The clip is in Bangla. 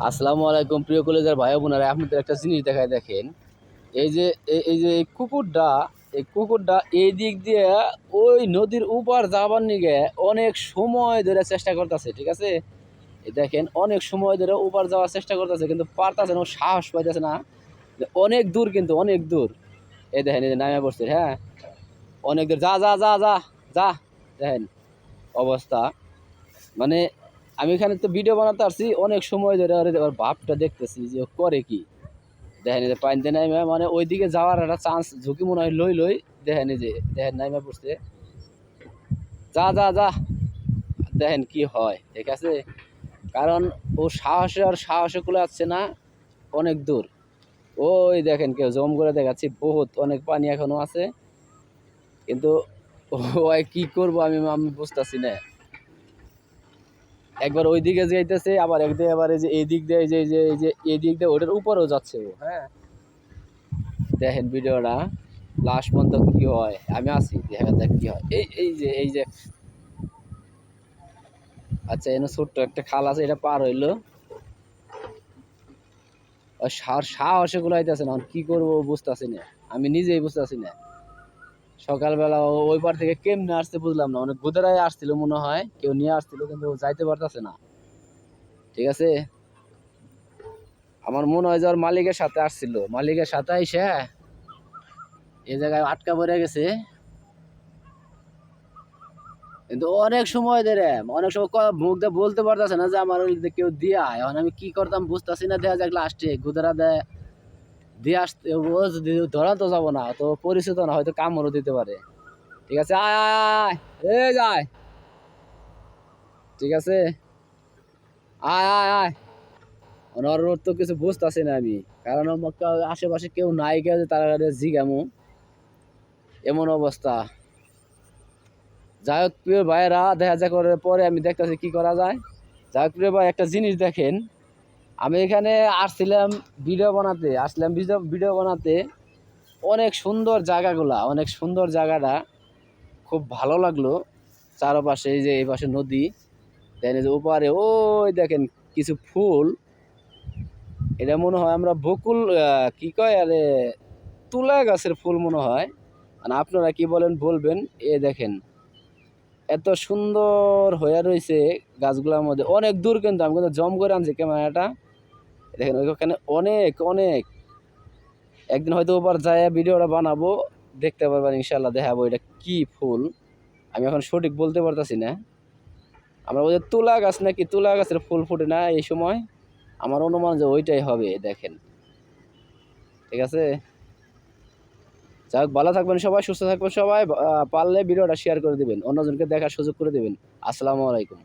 আসসালামু আলাইকুম, প্রিয় কলেজের ভাই বোনেরা, আপনাদের একটা জিনিস দেখায় দেখেন। এই যে, এই- যে এই কুকুরটা এই কুকুরটা এই দিক দিয়ে ওই নদীর উপার যাবার নিগে অনেক সময় ধরে চেষ্টা করতেছে, ঠিক আছে? দেখেন, অনেক সময় ধরে উপর যাওয়ার চেষ্টা করতেছে, কিন্তু পারতেছে না সাহস পাইতেছে না। অনেক দূর কিন্তু, অনেক দূর। এই দেখেন, এই যে নামে পড়ছে হ্যাঁ? অনেক দূর, যা যা যা যা যা, দেখেন অবস্থা। মানে আমি এখানে তো ভিডিও বানাতে আসছি। অনেক সময় ধরে ওর ভাবটা দেখতেছি যে ও করে কি। দেখেন যে পানিতে নাইমা মানে ওইদিকে যাওয়ার একটা চান্স ঝুঁকি মনে হয় লই লই। দেখেন যে, দেখেন নাইমা পড়ছে। যা যা যা। দেখেন কি হয়, ঠিক আছে? কারণ ও সাহসে আর সাহসে কুলে আসছে না, অনেক দূর। ওই দেখেন কেউ জম করে দেখাচ্ছি, বহুত, অনেক পানি এখনও আছে। কিন্তু ওই কি করব আমি আমি বুঝতেছি না। একবার ওই দিকে যাইতেছে, আবার একদিকে আবার এই যে এই দিক দিয়ে যে যে এই যে এই দিক দিয়ে ওটার উপরেও যাচ্ছে ও হ্যাঁ। দেখেন ভিডিওটা লাস্ট পর্যন্ত কি হয়? আমি আছি, দেখা যাক কি হয়। এই এই যে এই যে। আচ্ছা এনে ছোট্ট একটা খাল আছে, এটা পার হইল। সাহসে গুলাইতেছে না কি করব বুঝতেছি না। আমি নিজেই বুঝতেছি না। সকালবেলা ওই পার থেকে কেমনে আসতে বুঝলাম না। অনেক গুদেরাই আসছিল মনে হয়, কেউ নিয়ে আসছিল, কিন্তু যাইতে পারতেছে না। ঠিক আছে? আমার মনে হয় যে ওর মালিকের সাথে আসছিল। মালিকের সাথে আইসে এই জায়গায় আটকা পড়ে গেছে। কিন্তু অনেক সময় ধরে, অনেক সময় মুখ দিয়ে বলতে পারতেছে না যে আমার কেউ দিয়া। এখন আমি কি করতাম বুঝতেছি না, দেখা যাক লাস্টে গুদেরা দেয় দিয়ে আসতে, ও যদি ধরা তো যাব না, তো পরিচিত না, হয়তো কামড়ও দিতে পারে। ঠিক আছে, আয় আয় এ যায় ঠিক আছে? আয় আয় আয়। ওনার ওর তো কিছু বুঝতেছি না আমি, কারণ আশেপাশে কেউ নাই যে তারা জিগামু। এমন অবস্থা। যাই হোক, প্রিয় ভাইয়েরা, দেখা যা ওর পরে আমি দেখতেছি কি করা যায়। যাই হোক, প্রিয় ভাই, একটা জিনিস দেখেন। আমি এখানে আসছিলাম ভিডিও বানাতে আসলাম ভিডিও বানাতে। অনেক সুন্দর জায়গাগুলা, অনেক সুন্দর জায়গাটা। খুব ভালো লাগল। চারপাশে এই যে, এই পাশে নদী দেন যে ওপারে ওই দেখেন কিছু ফুল। এটা মনে হয় আমরা বকুল কি কয় আরে, তুলা গাছের ফুল মনে হয়। আর আপনারা কি বলেন, বলবেন। এ দেখেন, এত সুন্দর হয়ে রয়েছে গাছগুলোর মধ্যে। অনেক দূর কিন্তু, আমি কিন্তু জম করে আনছি ক্যামেরাটা। দেখেন ওইখানে অনেক অনেক। একদিন হয়তো ওবার যায় ভিডিওটা বানাবো, দেখতে পারবেন ইনশাল্লাহ দেখাবো এটা কি ফুল। আমি এখন সঠিক বলতে পারতাছি না। আমরা যে তুলা গাছ নাকি, তুলা গাছের ফুল ফুটে না এই সময়? আমার অনুমান যে ওইটাই হবে, দেখেন। ঠিক আছে? যাই হোক ভালো থাকবেন সবাই, সুস্থ থাকবেন সবাই। পারলে ভিডিওটা শেয়ার করে দিবেন, অন্যজনকে দেখার সুযোগ করে দিবেন। আসসালামু আলাইকুম।